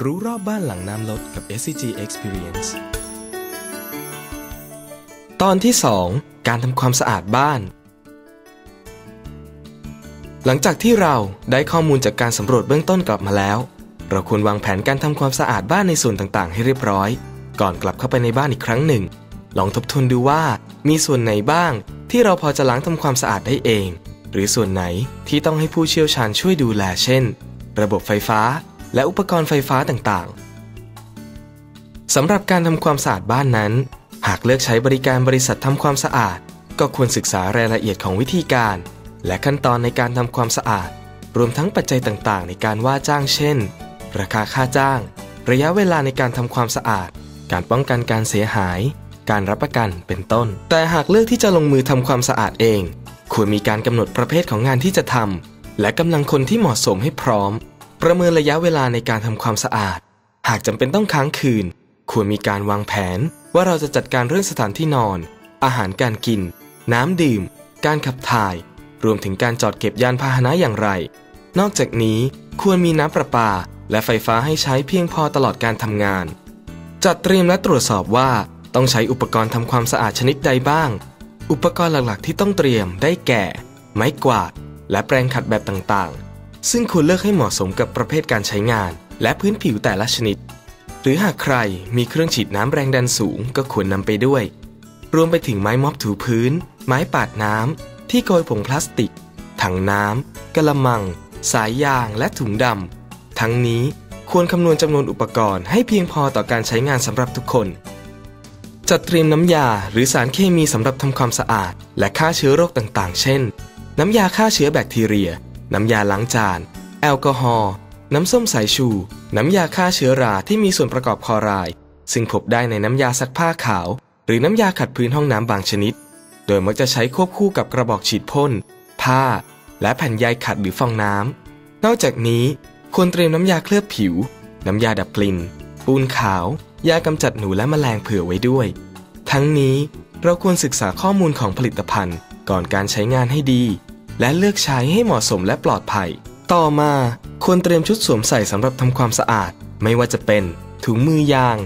รู้รอบบ้านหลังน้ำลดกับ SCG Experience ตอนที่ 2 การทำความสะอาดบ้าน หลังจากที่เราได้ข้อมูลจากการสำรวจเบื้องต้นกลับมาแล้ว เราควรวางแผนการทำความสะอาดบ้านในส่วนต่างๆ ให้เรียบร้อย ก่อนกลับเข้าไปในบ้านอีกครั้งหนึ่ง ลองทบทวนดูว่ามีส่วนไหนบ้าง ที่เราพอจะล้างทำความสะอาดได้เอง หรือส่วนไหนที่ต้องให้ผู้เชี่ยวชาญช่วยดูแล เช่น ระบบไฟฟ้า และอุปกรณ์ไฟฟ้าต่างๆสำหรับการทำความสะอาดบ้านนั้น หากเลือกใช้บริการบริษัททำความสะอาด ก็ควรศึกษารายละเอียดของวิธีการ และขั้นตอนในการทำความสะอาด รวมทั้งปัจจัยต่างๆ ในการว่าจ้างเช่น ราคาค่าจ้าง ระยะเวลาในการทำความสะอาด การป้องกันการเสียหาย การรับประกันเป็นต้น แต่หากเลือกที่จะลงมือทำความสะอาดเอง ควรมีการกำหนดประเภทของงานที่จะทำและกำลังคนที่เหมาะสมให้พร้อม ประเมินระยะเวลาในการทำความสะอาด หากจำเป็นต้องค้างคืน ควรมีการวางแผนว่าเราจะจัดการเรื่องสถานที่นอน อาหารการกิน น้ำดื่ม การขับถ่าย รวมถึงการจอดเก็บยานพาหนะอย่างไร นอกจากนี้ควรมีน้ำประปา และไฟฟ้าให้ใช้เพียงพอตลอดการทำงาน จัดเตรียมและตรวจสอบว่าต้องใช้อุปกรณ์ทำความสะอาดชนิดใดบ้าง อุปกรณ์หลักๆ ที่ต้องเตรียมได้แก่ ไม้กวาด และแปรงขัดแบบต่างๆ ซึ่งควรเลือกให้เหมาะสมกับประเภทการใช้งาน และพื้นผิวแต่ละชนิด หรือหากใครมีเครื่องฉีดน้ำแรงดันสูงก็ควรนำไปด้วย รวมไปถึงไม้ม็อบถูพื้น ไม้ปาดน้ำ ที่โกยผงพลาสติก ถังน้ำกระมัง สายยาง และถุงดำ ทั้งนี้ควรคำนวณจำนวนอุปกรณ์ให้เพียงพอต่อการใช้งานสำหรับทุกคนจัดเตรียมน้ำยาหรือสารเคมีสำหรับทำความสะอาด และฆ่าเชื้อโรคต่างๆ เช่น น้ำยาฆ่าเชื้อแบคทีเรีย น้ำยาล้างจาน แอลกอฮอล์ น้ำส้มสายชู น้ำยาฆ่าเชื้อราที่มีส่วนประกอบคอรด์ซึ่งพบได้ในน้ำยาซักผ้าขาว หรือน้ำยาขัดพื้นห้องน้ำบางชนิด โดยมักจะใช้ควบคู่กับกระบอกฉีดพ่น ผ้า และแผ่นใยขัดหรือฟองน้ำ นอกจากนี้ควรเตรียมน้ำยาเคลือบผิว น้ำยาดับกลิ่น ปูนขาว ยากำจัดหนูและแมลงเผื่อไว้ด้วย ทั้งนี้เราควรศึกษาข้อมูลของผลิตภัณฑ์ก่อนการใช้งานให้ดี และเลือกใช้ให้เหมาะสมและปลอดภัย ต่อมาควรเตรียมชุดสวมใส่สำหรับทำความสะอาด ไม่ว่าจะเป็น ถุงมือยาง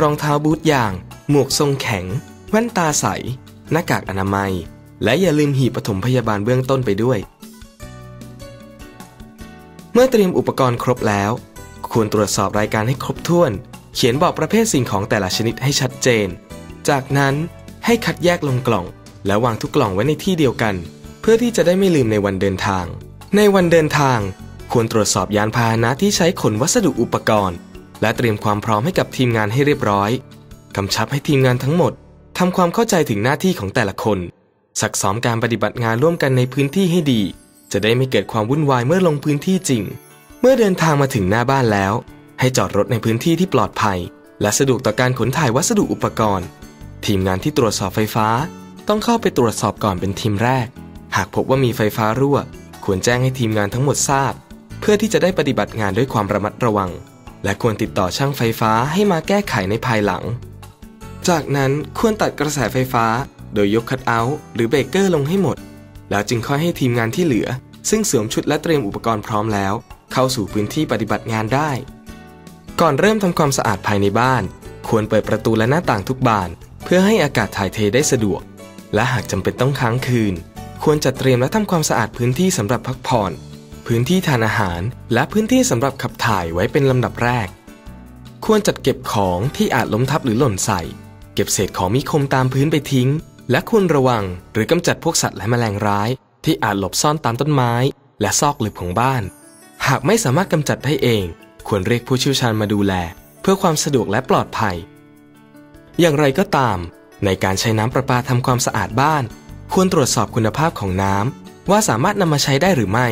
รองเท้าบูทยาง หมวกทรงแข็ง แว่นตาใส หน้ากากอนามัย และอย่าลืมหีบปฐมพยาบาลเบื้องต้นไปด้วย เมื่อเตรียมอุปกรณ์ครบแล้ว ควรตรวจสอบรายการให้ครบถ้วน เขียนบอกประเภทสิ่งของแต่ละชนิดให้ชัดเจน จากนั้นให้คัดแยกลงกล่อง แล้ววางทุกกล่องไว้ในที่เดียวกัน พื่อที่จะได้ไม่ลืมในวันเดินทาง ในวันเดินทาง ควรตรวจสอบยานพาหนะที่ใช้ขนวัสดุอุปกรณ์ และเตรียมความพร้อมให้กับทีมงานให้เรียบร้อยกำชับให้ทีมงานทั้งหมดทำความเข้าใจถึงหน้าที่ของแต่ละคนซักซ้อมการปฏิบัติงานร่วมกันในพื้นที่ให้ดี จะได้ไม่เกิดความวุ่นวายเมื่อลงพื้นที่จริง เมื่อเดินทางมาถึงหน้าบ้านแล้ว ให้จอดรถในพื้นที่ที่ปลอดภัย และสะดวกต่อการขนถ่ายวัสดุอุปกรณ์ ทีมงานที่ตรวจสอบไฟฟ้า ต้องเข้าไปตรวจสอบก่อนเป็นทีมแรก หากพบว่ามีไฟฟ้ารั่ว ควรแจ้งให้ทีมงานทั้งหมดทราบ เพื่อที่จะได้ปฏิบัติงานด้วยความระมัดระวัง และควรติดต่อช่างไฟฟ้าให้มาแก้ไขในภายหลัง จากนั้นควรตัดกระแสไฟฟ้า โดยยกคัทเอาท์หรือเบรกเกอร์ลงให้หมด แล้วจึงค่อยให้ทีมงานที่เหลือ ซึ่งสวมชุดและเตรียมอุปกรณ์พร้อมแล้ว เข้าสู่พื้นที่ปฏิบัติงานได้ ก่อนเริ่มทำความสะอาดภายในบ้าน ควรเปิดประตูและหน้าต่างทุกบาน เพื่อให้อากาศถ่ายเทได้สะดวก และหากจำเป็นต้องค้างคืน ควรจัดเตรียมและทำความสะอาดพื้นที่สำหรับพักผ่อน พื้นที่ทานอาหาร และพื้นที่สำหรับขับถ่ายไว้เป็นลำดับแรก ควรจัดเก็บของที่อาจล้มทับหรือหล่นใส่ เก็บเศษของมีคมตามพื้นไปทิ้ง และควรระวังหรือกำจัดพวกสัตว์และแมลงร้าย ที่อาจหลบซ่อนตามต้นไม้ และซอกหลืบของบ้าน หากไม่สามารถกำจัดได้เอง ควรเรียกผู้เชี่ยวชาญมาดูแล เพื่อความสะดวกและปลอดภัย อย่างไรก็ตาม ในการใช้น้ำประปาทำความสะอาดบ้าน ควรตรวจสอบคุณภาพของน้ำว่าสามารถนำมาใช้ได้หรือไม่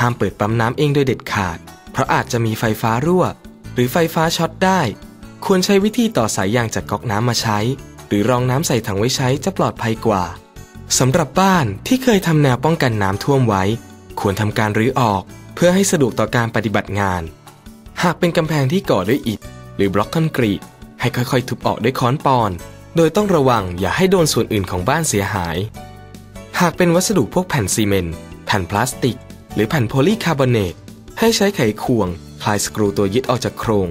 ห้ามเปิดปั๊มน้ำเองโดยเด็ดขาด เพราะอาจจะมีไฟฟ้ารั่ว หรือไฟฟ้าช็อตได้ ควรใช้วิธีต่อสายยางจากก๊อกน้ำมาใช้ หรือรองน้ำใส่ถังไว้ใช้จะปลอดภัยกว่าสำหรับบ้านที่เคยทำแนวป้องกันน้ำท่วมไว้ ควรทำการรื้อออก เพื่อให้สะดวกต่อการปฏิบัติงาน หากเป็นกำแพงที่ก่อด้วยอิฐ หรือบล็อกคอนกรีต ให้ค่อยๆ ทุบออกด้วยค้อนปอน โดยต้องระวังอย่าให้โดนส่วนอื่นของบ้านเสียหาย หากเป็นวัสดุพวกแผ่นซีเมนต์แผ่นพลาสติก หรือแผ่นโพลีคาร์บอเนตให้ใช้ไขควง คลายสกรูตัวยึดออกจากโครง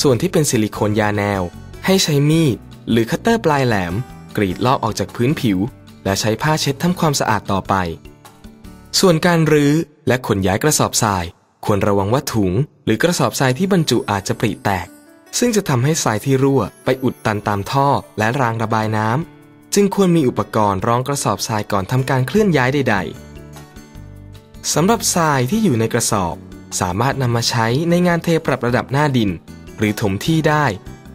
ส่วนที่เป็นซิลิโคนยาแนว ให้ใช้มีด หรือคัตเตอร์ปลายแหลม กรีดลอกออกจากพื้นผิว และใช้ผ้าเช็ดทำความสะอาดต่อไป ส่วนการรื้อและขนย้ายกระสอบทราย ควรระวังว่าถุง หรือกระสอบทรายที่บรรจุอาจจะปริแตก ซึ่งจะทำให้ทรายที่รั่วไปอุดตันตามท่อและรางระบายน้ำ จึงควรมีอุปกรณ์รองกระสอบทรายก่อนทำการเคลื่อนย้ายใด ๆสำหรับทรายที่อยู่ในกระสอบ สามารถนำมาใช้ในงานเทปรับระดับหน้าดิน หรือถมที่ได้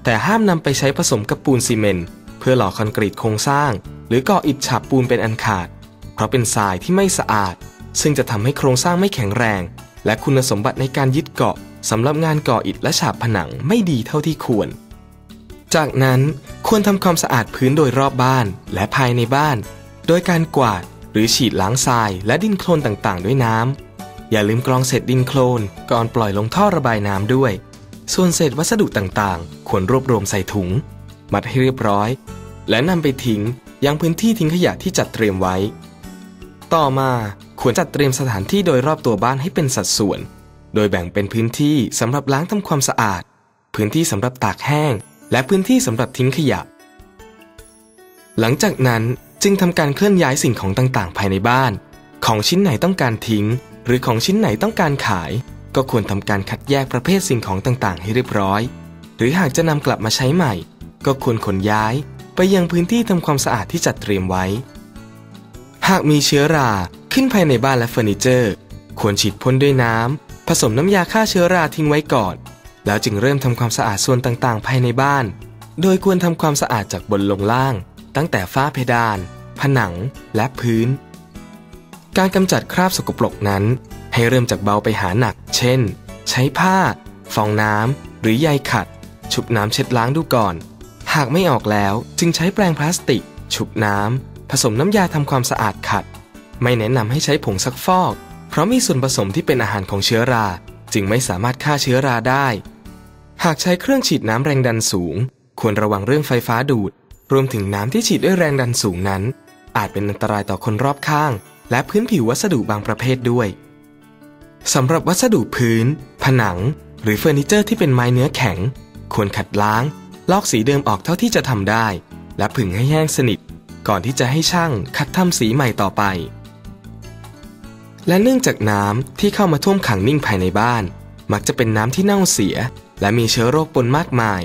แต่ห้ามนำไปใช้ผสมกับปูนซีเมนต์เพื่อหล่อคอนกรีตโครงสร้าง หรือก่ออิฐฉาบปูนเป็นอันขาด เพราะเป็นทรายที่ไม่สะอาด ซึ่งจะทำให้โครงสร้างไม่แข็งแรง และคุณสมบัติในการยึดเกาะสำหรับงานก่ออิฐและฉาบผนังไม่ดีเท่าที่ควร จากนั้นควรทำความสะอาดพื้นโดยรอบบ้านและภายในบ้าน โดยการกวาดหรือฉีดล้างทรายและดินโคลนต่างๆ ด้วยน้ำ อย่าลืมกรองเศษดินโคลนก่อนปล่อยลงท่อระบายน้ำด้วย ส่วนเศษวัสดุต่างๆ ควรรวบรวมใส่ถุง มัดให้เรียบร้อย และนำไปทิ้งยังพื้นที่ทิ้งขยะที่จัดเตรียมไว้ ต่อมาควรจัดเตรียมสถานที่โดยรอบตัวบ้านให้เป็นสัดส่วน โดยแบ่งเป็นพื้นที่สำหรับล้างทำความสะอาด พื้นที่สำหรับตากแห้ง และพื้นที่สำหรับทิ้งขยะ หลังจากนั้นจึงทำการเคลื่อนย้ายสิ่งของต่างๆ ภายในบ้าน ของชิ้นไหนต้องการทิ้ง หรือของชิ้นไหนต้องการขาย ก็ควรทำการคัดแยกประเภทสิ่งของต่างๆ ให้เรียบร้อย หรือหากจะนำกลับมาใช้ใหม่ ก็ควรขนย้ายไปยังพื้นที่ทำความสะอาดที่จัดเตรียมไว้ หากมีเชื้อราขึ้นภายในบ้านและเฟอร์นิเจอร์ ควรฉีดพ่นด้วยน้ำผสมน้ำยาฆ่าเชื้อราทิ้งไว้ก่อน แล้วจึงเริ่มทำความสะอาดส่วนต่างๆ ภายในบ้าน โดยควรทำความสะอาดจากบนลงล่าง ตั้งแต่ฝ้าเพดาน ผนัง และพื้น การกำจัดคราบสกปรกนั้น ให้เริ่มจากเบาไปหาหนัก เช่น ใช้ผ้า ฟองน้ำ หรือใยขัด ชุบน้ำเช็ดล้างดูก่อน หากไม่ออกแล้วจึงใช้แปรงพลาสติก ชุบน้ำ ผสมน้ำยาทำความสะอาดขัด ไม่แนะนำให้ใช้ผงซักฟอก เพราะมีส่วนผสมที่เป็นอาหารของเชื้อราจึงไม่สามารถฆ่าเชื้อราได้ หากใช้เครื่องฉีดน้ำแรงดันสูง ควรระวังเรื่องไฟฟ้าดูด รวมถึงน้ำที่ฉีดด้วยแรงดันสูงนั้น อาจเป็นอันตรายต่อคนรอบข้าง และพื้นผิววัสดุบางประเภทด้วยสำหรับวัสดุพื้น ผนัง หรือเฟอร์นิเจอร์ที่เป็นไม้เนื้อแข็ง ควรขัดล้าง ลอกสีเดิมออกเท่าที่จะทำได้ และผึ่งให้แห้งสนิท ก่อนที่จะให้ช่างคัดทำสีใหม่ต่อไป และเนื่องจากน้ำที่เข้ามาท่วมขังนิ่งภายในบ้าน มักจะเป็นน้ำที่เน่าเสีย และมีเชื้อโรคปนมากมาย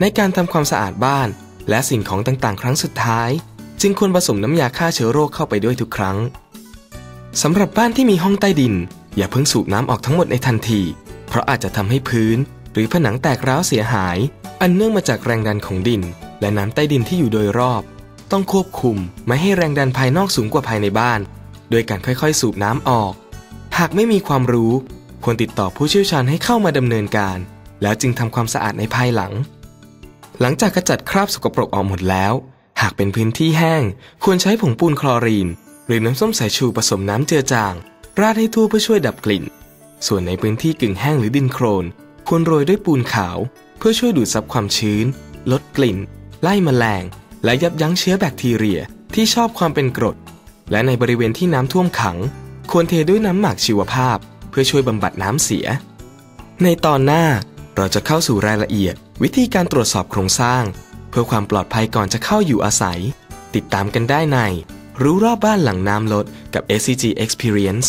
ในการทำความสะอาดบ้าน และสิ่งของต่างๆ ครั้งสุดท้าย จึงควรผสมน้ำยาฆ่าเชื้อโรคเข้าไปด้วยทุกครั้งสำหรับบ้านที่มีห้องใต้ดิน อย่าเพิ่งสูบน้ำออกทั้งหมดในทันที เพราะอาจจะทำให้พื้น หรือผนังแตกร้าวเสียหาย อันเนื่องมาจากแรงดันของดิน และน้ำใต้ดินที่อยู่โดยรอบ ต้องควบคุมไม่ให้แรงดันภายนอกสูงกว่าภายในบ้าน โดยการค่อยๆ สูบน้ำออก หากไม่มีความรู้ ควรติดต่อผู้เชี่ยวชาญให้เข้ามาดำเนินการ แล้วจึงทำความสะอาดในภายหลัง หลังจากกระจัดคราบสกปรกออกหมดแล้ว หากเป็นพื้นที่แห้ง ควรใช้ผงปูนคลอรีน หรือน้ำส้มสายชูผสมน้ำเจือจาง ราดให้ทั่วเพื่อช่วยดับกลิ่น ส่วนในพื้นที่กึ่งแห้งหรือดินโคลนควรโรยด้วยปูนขาว เพื่อช่วยดูดซับความชื้น ลดกลิ่น ไล่มแมลง และยับยั้งเชื้อแบคทีเรียที่ชอบความเป็นกรด และในบริเวณที่น้ำท่วมขัง ควรเทด้วยน้ำหมักชีวภาพ เพื่อช่วยบำบัดน้ำเสีย ในตอนหน้า เราจะเข้าสู่รายละเอียด วิธีการตรวจสอบโครงสร้าง เพื่อความปลอดภัยก่อนจะเข้าอยู่อาศัย ติดตามกันได้ใน รู้รอบบ้านหลังน้ำลดกับ SCG Experience